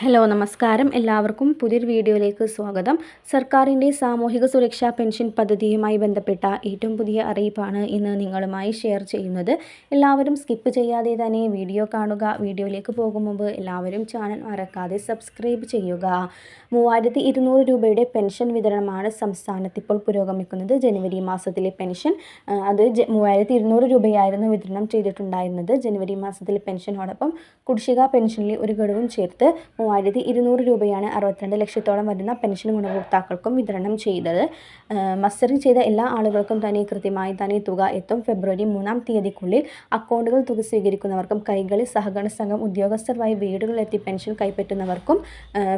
Hello നമസ്കാരം. എല്ലാവർക്കും പുതിയൊരു വീഡിയോയിലേക്ക് സ്വാഗതം. സർക്കാരിന്റെ സാമൂഹിക സുരക്ഷാ പെൻഷൻ പദ്ധതിയുമായി ബന്ധപ്പെട്ട ഏറ്റവും പുതിയ അറിയിപ്പാണ് ഇന്ന് നിങ്ങളുമായി ഷെയർ ചെയ്യുന്നത്. എല്ലാവരും സ്കിപ്പ് ചെയ്യാതെ തന്നെ വീഡിയോ കാണുക. വീഡിയോയിലേക്ക് പോകും മുമ്പ് എല്ലാവരും ചാനൽ മറക്കാതെ സബ്സ്ക്രൈബ് ചെയ്യുക. മൂവായിരത്തി ഇരുന്നൂറ് രൂപയുടെ പെൻഷൻ വിതരണമാണ് സംസ്ഥാനത്ത് ഇപ്പോൾ പുരോഗമിക്കുന്നത്. ജനുവരി മാസത്തിലെ പെൻഷൻ അത് മൂവായിരത്തി ഇരുന്നൂറ് രൂപയായിരുന്നു വിതരണം ചെയ്തിട്ടുണ്ടായിരുന്നത്. ജനുവരി മാസത്തിലെ പെൻഷനോടൊപ്പം കുടിശ്ശിക പെൻഷനിലെ ഒരു ഘടകം ചേർത്ത് മൂവായിരത്തി ഇരുന്നൂറ് രൂപയാണ് അറുപത്തിരണ്ട് ലക്ഷത്തോളം വരുന്ന പെൻഷൻ ഗുണഭോക്താക്കൾക്കും വിതരണം ചെയ്തത്. മസ്റ്ററിംഗ് ചെയ്ത എല്ലാ ആളുകൾക്കും തന്നെ കൃത്യമായി തന്നെ തുക എത്തും. ഫെബ്രുവരി മൂന്നാം തീയതിക്കുള്ളിൽ അക്കൗണ്ടുകൾ തുക സ്വീകരിക്കുന്നവർക്കും കൈകളിൽ സഹകരണ സംഘം ഉദ്യോഗസ്ഥർ വഴി വീടുകളിലെത്തി പെൻഷൻ കൈപ്പറ്റുന്നവർക്കും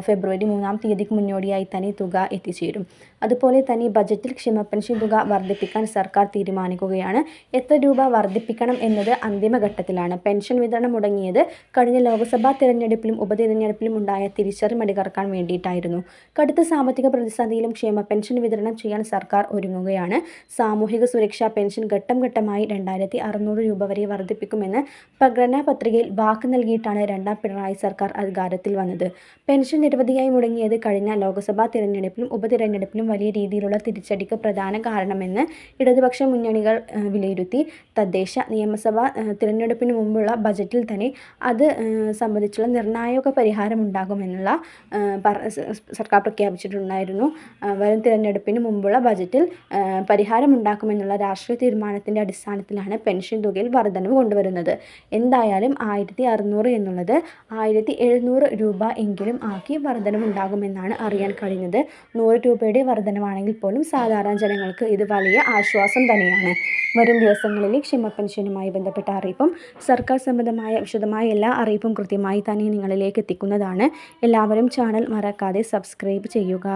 ഫെബ്രുവരി മൂന്നാം തീയതിക്ക് മുന്നോടിയായി തന്നെ തുക എത്തിച്ചേരും. അതുപോലെ തന്നെ ബജറ്റിൽ ക്ഷമ പെൻഷൻ തുക വർദ്ധിപ്പിക്കാൻ സർക്കാർ തീരുമാനിക്കുകയാണ്. എത്ര രൂപ വർദ്ധിപ്പിക്കണം എന്നത് അന്തിമഘട്ടത്തിലാണ് പെൻഷൻ വിതരണം മുടങ്ങിയത് കഴിഞ്ഞ ലോക്സഭാ തിരഞ്ഞെടുപ്പിലും ഉപതിരഞ്ഞെടുപ്പിലും ഉണ്ടായ തിരിച്ചറി മറികടക്കാൻ വേണ്ടിയിട്ടായിരുന്നു. കടുത്ത സാമ്പത്തിക പ്രതിസന്ധിയിലും ക്ഷേമ പെൻഷൻ വിതരണം ചെയ്യാൻ സർക്കാർ ഒരുങ്ങുകയാണ്. സാമൂഹിക സുരക്ഷാ പെൻഷൻ ഘട്ടം ഘട്ടമായി രണ്ടായിരത്തി അറുന്നൂറ് രൂപ വരെ വർദ്ധിപ്പിക്കുമെന്ന് പ്രകടന പത്രികയിൽ വാക്ക് നൽകിയിട്ടാണ് രണ്ടാം പിണറായി സർക്കാർ അധികാരത്തിൽ വന്നത്. പെൻഷൻ നിരവധിയായി മുടങ്ങിയത് കഴിഞ്ഞ ലോക്സഭാ തിരഞ്ഞെടുപ്പിലും ഉപതിരഞ്ഞെടുപ്പിലും വലിയ രീതിയിലുള്ള തിരിച്ചടിക്ക് പ്രധാന കാരണമെന്ന് ഇടതുപക്ഷ മുന്നണികൾ വിലയിരുത്തി. തദ്ദേശ നിയമസഭാ തിരഞ്ഞെടുപ്പിന് മുമ്പുള്ള ബജറ്റിൽ തന്നെ അത് സംബന്ധിച്ചുള്ള നിർണായക പരിഹാരമുണ്ടാകുമെന്നുള്ള പറ- സർക്കാർ പ്രഖ്യാപിച്ചിട്ടുണ്ടായിരുന്നു. വരും തിരഞ്ഞെടുപ്പിന് മുമ്പുള്ള ബജറ്റിൽ പരിഹാരമുണ്ടാക്കുമെന്നുള്ള രാഷ്ട്രീയ തീരുമാനത്തിന്റെ അടിസ്ഥാനത്തിലാണ് പെൻഷൻ തുകയിൽ വർധനവ് കൊണ്ടുവരുന്നത്. എന്തായാലും ആയിരത്തി അറുന്നൂറ് എന്നുള്ളത് ആയിരത്തി എഴുന്നൂറ് രൂപ എങ്കിലും ആക്കി വർധനവുണ്ടാകുമെന്നാണ് അറിയാൻ കഴിഞ്ഞത്. നൂറ് രൂപയുടെ വർധനവാണെങ്കിൽ പോലും സാധാരണ ജനങ്ങൾക്ക് ഇത് വലിയ ആശ്വാസം തന്നെയാണ്. വരും ദിവസങ്ങളിൽ ക്ഷമ പെൻഷനുമായി ബന്ധപ്പെട്ട അറിയിപ്പും സർക്കാർ സംബന്ധമായ വിശദമായ എല്ലാ അറിയിപ്പും കൃത്യമായി തന്നെ നിങ്ങളിലേക്ക് എത്തിക്കുന്നതാണ്. എല്ലാവരും ചാനൽ മറക്കാതെ സബ്സ്ക്രൈബ് ചെയ്യുക.